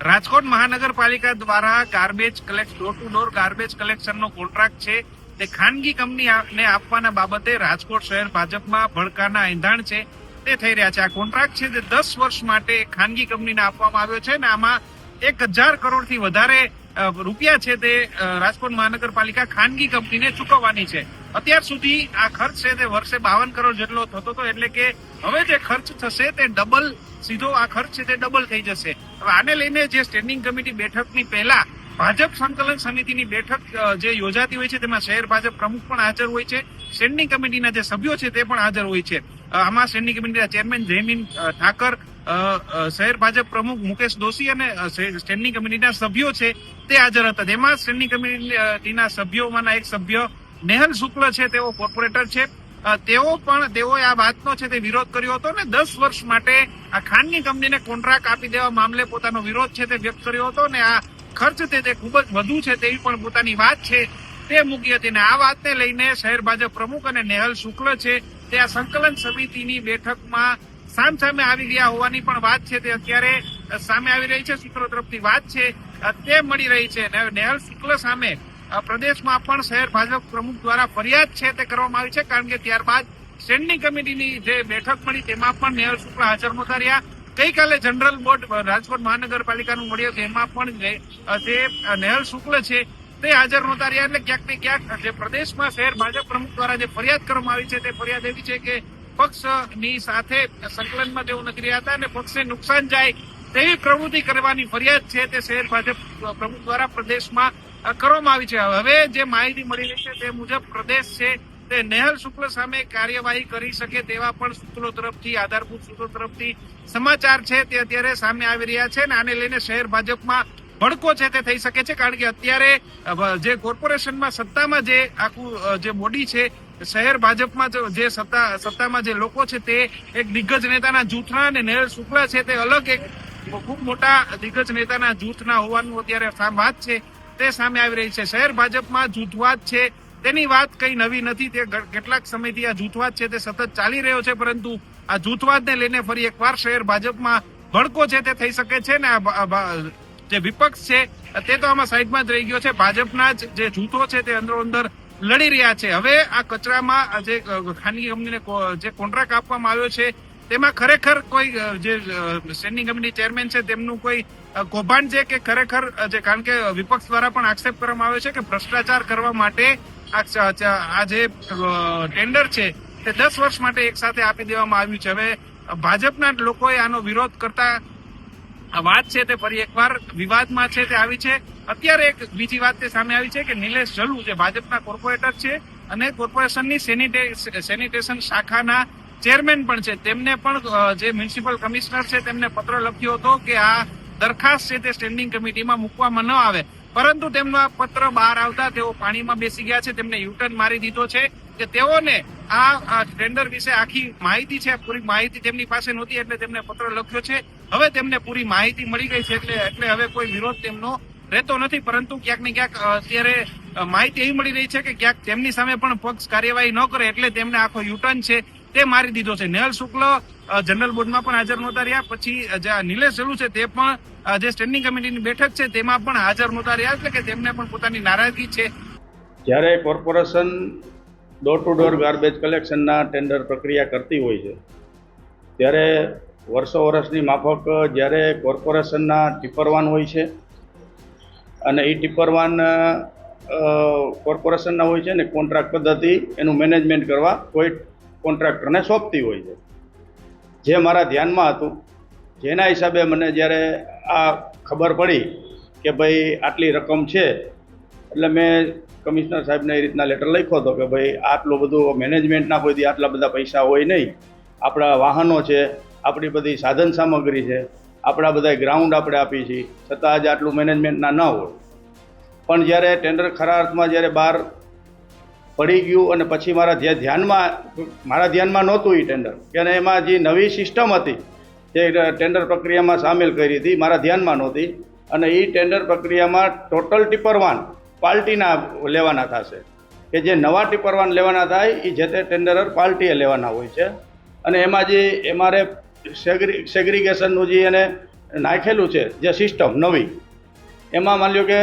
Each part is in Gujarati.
રાજકોટ મહાનગરપાલિકા દ્વારા garbage collect door to door garbage કલેક્શનનો contract છે. તે ખાનગી કંપનીને આપવાના બાબતે રાજકોટ શહેર ભાજપમાં ભડકાના એંધાણ છે. તે થઈ રહ્યા છે. આ કોન્ટ્રાક્ટ છે તે દસ વર્ષ માટે ખાનગી કંપનીને આપવામાં આવ્યો છે અને આમાં એક હજાર કરોડથી વધારે રૂપિયા છે તે રાજકોટ મહાનગરપાલિકા ખાનગી કંપનીને ચૂકવવાની છે. અત્યાર સુધી આ ખર્ચ છે તે વર્ષે બાવન કરોડ જેટલો થતો હતો, એટલે કે હવે જે ખર્ચ થશે તે ડબલ, સીધો આ ખર્ચ છે તે ડબલ થઈ જશે. હવે આને લઈને જે સ્ટેન્ડિંગ કમિટી બેઠકની પહેલા ભાજપ સંકલન સમિતિની બેઠક જે યોજાતી હોય છે, તેમાં શહેર ભાજપ પ્રમુખ પણ હાજર હોય છે. સ્ટેન્ડિંગ કમિટીના જે સભ્યો છે તે પણ હાજર હોય છે. આમાં સ્ટેન્ડિંગ કમિટીના ચેરમેન જયમીન ઠાકર શહેર ભાજપ પ્રમુખ મુકેશ દોશી અને સ્ટેન્ડિંગ કમિટીના સભ્યો છે તે હાજર હતા. તેમાં સ્ટેન્ડિંગ કમિટીના સભ્યોમાંના એક સભ્ય નેહલ શુક્લ છે, તેઓ કોર્પોરેટર છે. તેઓ પણ, તેઓએ આ વાતનો છે તે વિરોધ કર્યો હતો ને દસ વર્ષ માટે આ ખાનગી કંપનીને કોન્ટ્રાક્ટ આપી દેવા મામલે પોતાનો વિરોધ છે તે વ્યક્ત કર્યો હતો ને આ ખર્ચ તે તે ખૂબ જ વધુ છે તેવી પણ પોતાની વાત છે. તે મૂકી હતી ને આ વાતને લઈને શહેર ભાજપ પ્રમુખ અને નેહલ શુક્લ છે તે આ સંકલન સમિતિની બેઠકમાં સામ સામે આવી ગયા હોવાની પણ વાત છે. તે અત્યારે સામે આવી રહી છે સૂત્રો તરફથી વાત છે. તે મળી રહી છે. નેહલ શુક્લ સામે પ્રદેશમાં પણ શહેર ભાજપ પ્રમુખ દ્વારા ફરિયાદ છે તે કરવામાં આવી છે, કારણ કે ત્યારબાદ સ્ટેન્ડિંગ કમિટીની જે બેઠક મળી તેમાં પણ નેહલ શુક્લ હાજર નહોતા રહ્યા. ગઈકાલે જનરલ બોર્ડ રાજકોટ મહાનગરપાલિકાનું મળ્યું તેમાં પણ જે નેહલ શુક્લ છે તે હાજર નહોતા રહ્યા. એટલે ક્યાંક ને ક્યાંક જે પ્રદેશમાં શહેર ભાજપ પ્રમુખ દ્વારા જે ફરિયાદ કરવામાં આવી છે તે ફરિયાદ એવી છે કે પક્ષની સાથે સંકલનમાં તેઓ નથી હતા અને પક્ષને નુકસાન જાય તેવી પ્રવૃત્તિ કરવાની ફરિયાદ છે તે શહેર ભાજપ પ્રમુખ દ્વારા પ્રદેશમાં કરવામાં આવી છે. હવે જે માહિતી મળી રહી છે તે મુજબ પ્રદેશ છે તે નેહલ શુક્લ સામે કાર્યવાહી કરી શકે તેવા પણ સૂત્રો તરફથી, આધારભૂત સૂત્રો તરફથી સમાચાર છે તે અત્યારે સામે આવી રહ્યા છે અને આને લઈને શહેર ભાજપમાં ભડકો છે તે થઈ શકે છે. કારણ કે અત્યારે જે કોર્પોરેશનમાં સત્તામાં જે આખું જે બોડી છે શહેર ભાજપમાં જો સત્તા, સત્તામાં જે લોકો છે તે એક દિગ્ગજ નેતાના જૂથના અને નેહલ શુક્લા છે તે અલગ એક ખૂબ મોટા દિગ્ગજ નેતાના જૂથના હોવાનું અત્યારે વાત છે, તે સામે આવી રહી છે. શહેર ભાજપમાં જૂથવાદ છે, તેની વાત કઈ નવી નથી, તે કેટલાક સમયથી આ જૂથવાદ છે તે સતત ચાલી રહ્યો છે, પરંતુ આ જૂથવાદને લઈને ફરી એકવાર શહેર ભાજપમાં ભડકો છે તે થઈ શકે છે ને આ જે વિપક્ષ છે, તે તો આમાં સાઈડમાં જ રહી ગયો છે. ભાજપના જ જે જૂથો છે તે અંદરો અંદર લડી રહ્યા છે. હવે આ કચરામાં જે ખાનગી કંપનીને જે કોન્ટ્રાક્ટ આપવામાં આવ્યો છે, તેમાં ખરેખર કોઈ જે સ્ટેન્ડિંગ કમિટી ચેરમેન છે, તેમનું કોઈ કૌભાંડ છે કે ખરેખર જે, કારણ કે વિપક્ષ દ્વારા પણ આક્ષેપ કરવામાં આવ્યો છે કે ભ્રષ્ટાચાર કરવા માટે આ જે ટેન્ડર છે, તે દસ વર્ષ માટે એક સાથે આપી દેવામાં આવ્યું છે. હવે ભાજપના લોકોએ આનો વિરોધ કરતા વાત છે તે ફરી એકવાર વિવાદમાં છે તે આવી છે. અત્યારે એક બીજી વાત તે સામે આવી છે કે નિલેશ જલુ જે ભાજપના કોર્પોરેટર છે અને કોર્પોરેશનની સેનિટે- સેનિટેશન શાખાના ચેરમેન પણ છે. તેમને પણ જે મ્યુનિસિપલ કમિશનર છે, તેમને પત્ર લખ્યો હતો કે આ દરખાસ્ત છે તે સ્ટેન્ડિંગ કમિટીમાં મૂકવામાં ન આવે. પરંતુ તેમનો પત્ર બહાર આવતા તેઓ પાણીમાં બેસી ગયા છે. તેમને યુટર્ન મારી દીધો છે કે તેઓને આ ટેન્ડર વિશે આખી માહિતી છે. પૂરી માહિતી તેમની પાસે નહોતી એટલે તેમને પત્ર લખ્યો છે. હવે તેમને પૂરી માહિતી મળી ગઈ છે એટલે એટલે હવે કોઈ વિરોધ તેમનો રહેતો નથી, પરંતુ ક્યાંક ને ક્યાંક અત્યારે માહિતી એવી મળી રહી છે કે ક્યાંક તેમની સામે પણ પક્ષ કાર્યવાહી ન કરે એટલે તેમને આખો યુટર્ન છે તે મારી દીધો છે. નેહલ શુક્લ જનરલ બોર્ડમાં પણ હાજર નહોતા રહ્યા. પછી જે નિલેશ જલુ છે તે પણ જે સ્ટેન્ડિંગ કમિટીની બેઠક છે તેમાં પણ હાજર નહોતા રહ્યા એટલે કે તેમને પણ પોતાની નારાજગી છે. જ્યારે corporation door to door garbage કલેક્શનના tender પ્રક્રિયા કરતી હોય છે, ત્યારે વર્ષો વર્ષની માફક જ્યારે કોર્પોરેશનના ટીપરવાન હોય છે અને એ ટીપરવાન કોર્પોરેશનના હોય છે ને કોન્ટ્રાક્ટ પદ્ધતિ, એનું મેનેજમેન્ટ કરવા કોઈ કોન્ટ્રાક્ટરને સોંપતી હોય છે. જે મારા ધ્યાનમાં હતું, જેના હિસાબે મને જ્યારે આ ખબર પડી કે ભાઈ આટલી રકમ છે, એટલે મેં કમિશનર સાહેબને એ રીતના લેટર લખ્યો હતો કે ભાઈ આટલું બધું મેનેજમેન્ટના કોઈથી આટલા બધા પૈસા હોય નહીં. આપણા વાહનો છે, આપણી બધી સાધન સામગ્રી છે આપણા બધા ગ્રાઉન્ડ આપણે આપીએ છીએ. છતાં આજે આટલું મેનેજમેન્ટના ન હોય. પણ જ્યારે ટેન્ડર ખરા અર્થમાં જ્યારે બહાર પડી ગયું અને પછી મારા ધ્યાનમાં મારા ધ્યાનમાં નહોતું એ ટેન્ડર કે અને એમાં જે નવી સિસ્ટમ હતી, જે ટેન્ડર પ્રક્રિયામાં સામેલ કરી હતી, મારા ધ્યાનમાં નહોતી. અને એ ટેન્ડર પ્રક્રિયામાં ટોટલ ટીપરવાન પાર્ટીના લેવાના થશે. કે જે નવા ટીપરવાન લેવાના થાય એ જે તે ટેન્ડરર પાર્ટીએ લેવાના હોય છે. અને એમાં જે એમારે સેગ્રી સેગ્રીગેશનનું જે એને નાખેલું છે, જે સિસ્ટમ નવી, એમાં માની લ્યો કે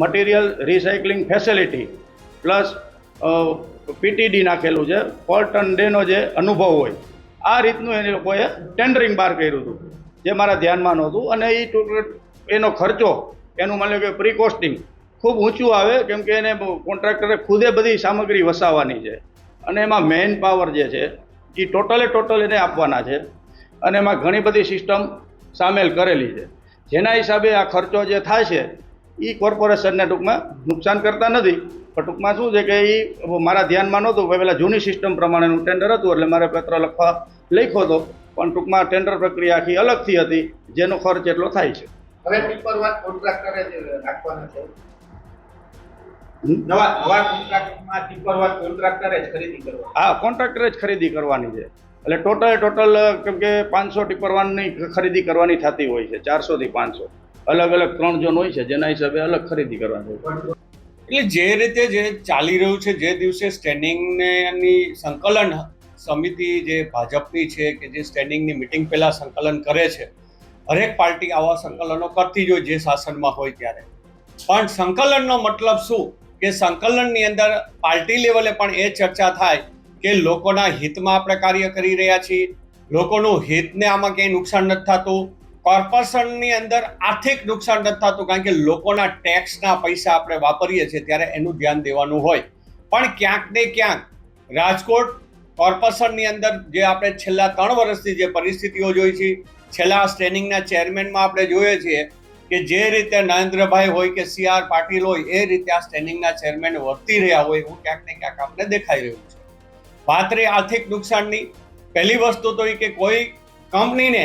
material recycling facility plus PTD નાખેલું છે, પર ટન ડેનો જે અનુભવ હોય, આ રીતનું એને લોકોએ ટેન્ડરિંગ બહાર કર્યું હતું, જે મારા ધ્યાનમાં નહોતું અને એ એનો ખર્ચો, એનું માની લો કે પ્રી કોસ્ટિંગ ખૂબ ઊંચું આવે, કેમ કે એને કોન્ટ્રાક્ટરે ખુદે બધી સામગ્રી વસાવવાની છે, અને એમાં મેન પાવર જે છે એ ટોટલે ટોટલ એને આપવાના છે અને એમાં ઘણી બધી સિસ્ટમ સામેલ કરેલી છે. જેના હિસાબે આ ખર્ચો જે થાય છે એ કોર્પોરેશનને ટૂંકમાં નુકસાન કરતા નથી. પણ ટૂંકમાં શું છે કે એ મારા ધ્યાનમાં નહોતું કે પેલા જૂની સિસ્ટમ પ્રમાણેનું ટેન્ડર હતું એટલે મારે પત્ર લખવા લખ્યો હતો. પણ ટૂંકમાં ટેન્ડર પ્રક્રિયા આખી અલગથી હતી જેનો ખર્ચ એટલો થાય છે. હવે ટીપર વાત કોન્ટ્રાક્ટરે રાખવાના છે. નવા નવા કોન્ટ્રાક્ટમાં પેપર વર્ક કોન્ટ્રાક્ટરે જ ખરીદી કરવા. હા કોન્ટ્રાક્ટરે જ ખરીદી કરવાની છે. એટલે ટોટલ ટોટલ, કેમ કે પાંચસો ટીપરવાનની ખરીદી કરવાની થતી હોય છે, ચારસોથી પાંચસો. અલગ અલગ ત્રણ ઝોન હોય છે, જેના હિસાબે અલગ ખરીદી કરવાની હોય એટલે જે રીતે જે ચાલી રહ્યું છે, જે દિવસે સ્ટેન્ડિંગની સંકલન સમિતિ જે ભાજપની છે કે જે સ્ટેન્ડિંગની મિટિંગ પહેલાં સંકલન કરે છે, હરેક પાર્ટી આવા સંકલનો કરતી જ હોય જે શાસનમાં હોય ત્યારે. પણ સંકલનનો મતલબ શું? કે સંકલનની અંદર પાર્ટી લેવલે પણ એ ચર્ચા થાય કે લોકોના હિતમાં આપણે કાર્ય કરી રહ્યા છીએ. લોકોનું હિતને આમાં ક્યાંય નુકસાન નથી થતું. કોર્પોરેશનની અંદર આર્થિક નુકસાન નથી થતું, કારણ કે લોકોના ટેક્સના પૈસા આપણે વાપરીએ છીએ ત્યારે એનું ધ્યાન દેવાનું હોય. પણ ક્યાંક ને ક્યાંક રાજકોટ કોર્પોરેશનની અંદર જે આપણે છેલ્લા ત્રણ વર્ષથી જે પરિસ્થિતિઓ જોઈ છે, છેલ્લા સ્ટેન્ડિંગના ચેરમેનમાં આપણે જોઈએ છીએ કે જે રીતે નરેન્દ્રભાઈ હોય કે સી આર પાટીલ હોય, એ રીતે આ સ્ટેન્ડિંગના ચેરમેન વર્તી રહ્યા હોય એવું ક્યાંક ને ક્યાંક આપણે દેખાઈ રહ્યું છે. વાત રહી આર્થિક નુકસાનની પહેલી વસ્તુ તો એ કે કોઈ કંપનીને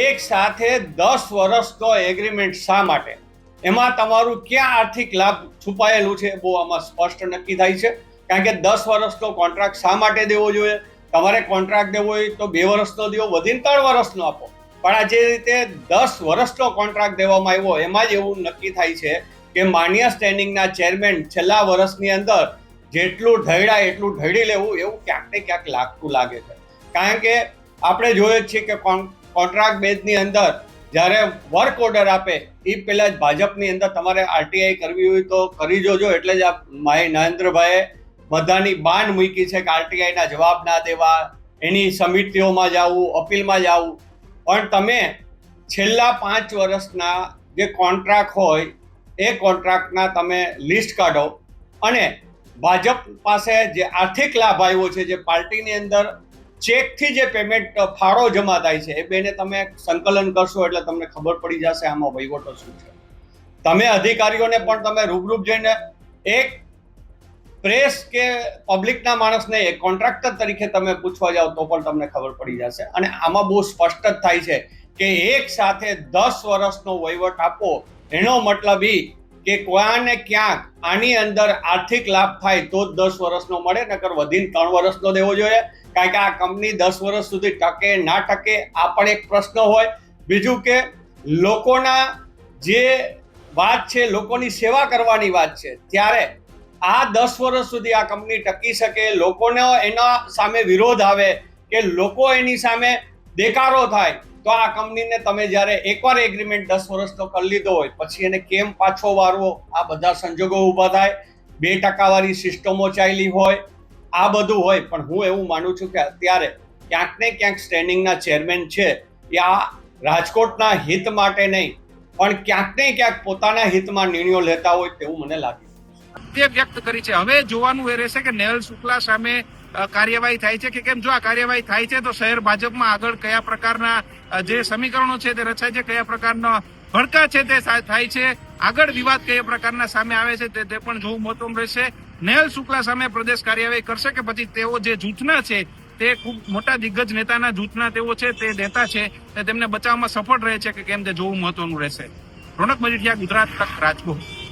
એક સાથે દસ વર્ષનો એગ્રીમેન્ટ શા માટે? એમાં તમારું ક્યાં આર્થિક લાભ છુપાયેલું છે બહુ આમાં સ્પષ્ટ નક્કી થાય છે. કારણ કે દસ વર્ષનો કોન્ટ્રાક્ટ શા માટે દેવો જોઈએ? તમારે કોન્ટ્રાક્ટ દેવો હોય તો બે વર્ષનો દેવો, વધીને ત્રણ વર્ષનો આપો. પણ આ જે રીતે દસ વર્ષનો કોન્ટ્રાક્ટ દેવામાં આવ્યો, એમાં જ એવું નક્કી થાય છે કે માન્ય સ્ટેન્ડિંગના ચેરમેન છેલ્લા વર્ષની અંદર જેટલું ઢળ્યા એટલું ઢળી લેવું એવું ક્યાંક ને ક્યાંક લાગતું લાગે છે. કારણ કે આપણે જોઈએ છીએ કે કોન્ટ્રાક્ટ બેઝની અંદર જ્યારે વર્ક ઓર્ડર આપે એ પહેલાં જ ભાજપની અંદર તમારે આરટીઆઈ કરવી હોય તો કરી જોજો, એટલે જ આ માય નરેન્દ્રભાઈએ બધાની બાંધ મૂકી છે કે આરટીઆઈના જવાબ ના દેવા, એની સમિતિઓમાં જવું, અપીલમાં જવું. પણ તમે છેલ્લા પાંચ વર્ષના જે કોન્ટ્રાક્ટ હોય, એ કોન્ટ્રાક્ટના તમે લિસ્ટ કાઢો અને ભાજપ પાસે જે આર્થિક લાભ આવ્યો છે, જે પાર્ટીની અંદર ચેકથી જે પેમેન્ટ ફાળો જમા થાય છે, એ બેને તમે સંકલન કરશો એટલે તમને ખબર પડી જશે આમાં વહીવટો શું છે. તમે અધિકારીઓને પણ તમે રૂબરૂપ જઈને એક પ્રેસ કે પબ્લિકના માણસને એક કોન્ટ્રાક્ટર તરીકે તમે પૂછવા જાઓ તો પણ તમને ખબર પડી જશે. અને આમાં બહુ સ્પષ્ટ જ થાય છે કે એક સાથે દસ વર્ષનો વહીવટ આપો, એનો મતલબ એ કે ક્યાં ને ક્યાંક આની અંદર આર્થિક લાભ થાય તો જ દસ વર્ષનો મળે, નકર વધીને ત્રણ વર્ષનો દેવો જોઈએ. કારણ કે આ કંપની દસ વર્ષ સુધી ટકે, ના ટકે, આ પણ એક પ્રશ્ન હોય. બીજું કે લોકોના જે વાત છે, લોકોની સેવા કરવાની વાત છે, ત્યારે આ દસ વર્ષ સુધી આ કંપની ટકી શકે, લોકોને એના સામે વિરોધ આવે કે લોકો એની સામે દેકારો થાય. તો આ કંપનીને તમે જ્યારે એકવાર એગ્રીમેન્ટ દસ વર્ષનો કરી લીધો હોય, પછી એને કેમ પાછો વારવો? આ બધા સંજોગો ઊભા થાય. બે ટકાવાળી સિસ્ટમો ચાલી હોય. આ બધું હોય, પણ હું એવું માનું છું કે અત્યારે ક્યાંક ને ક્યાંક સ્ટેન્ડિંગના ચેરમેન છે એ આ રાજકોટના હિત માટે નહીં, પણ ક્યાંક ને ક્યાંક પોતાના હિતમાં નિર્ણયો લેતા હોય તેવું મને લાગે. તે વ્યક્ત કરી છે. હવે જોવાનું એ રહેશે કે નેહલ શુક્લા સામે કાર્યવાહી થાય છે કે કેમ? જો આ કાર્યવાહી થાય છે, તો શહેર ભાજપમાં આગળ કયા પ્રકારના જે સમીકરણો છે તે રચાય છે, કયા પ્રકારનો ભડકા છે તે થાય છે, આગળ વિવાદ કયા પ્રકારના સામે આવે છે તે તે પણ જોવું મહત્વનું રહેશે. નેહલ શુક્લા સામે પ્રદેશ કાર્યવાહી કરશે કે પછી તેઓ જે જૂથના છે, તે ખૂબ મોટા દિગ્ગજ નેતાના જૂથના તેઓ છે, તે નેતા છે તેમને બચાવવામાં સફળ રહે છે કે કેમ તે જોવું મહત્વનું રહેશે. રોનક મજીઠિયા, ગુજરાત તક રાજકોટ.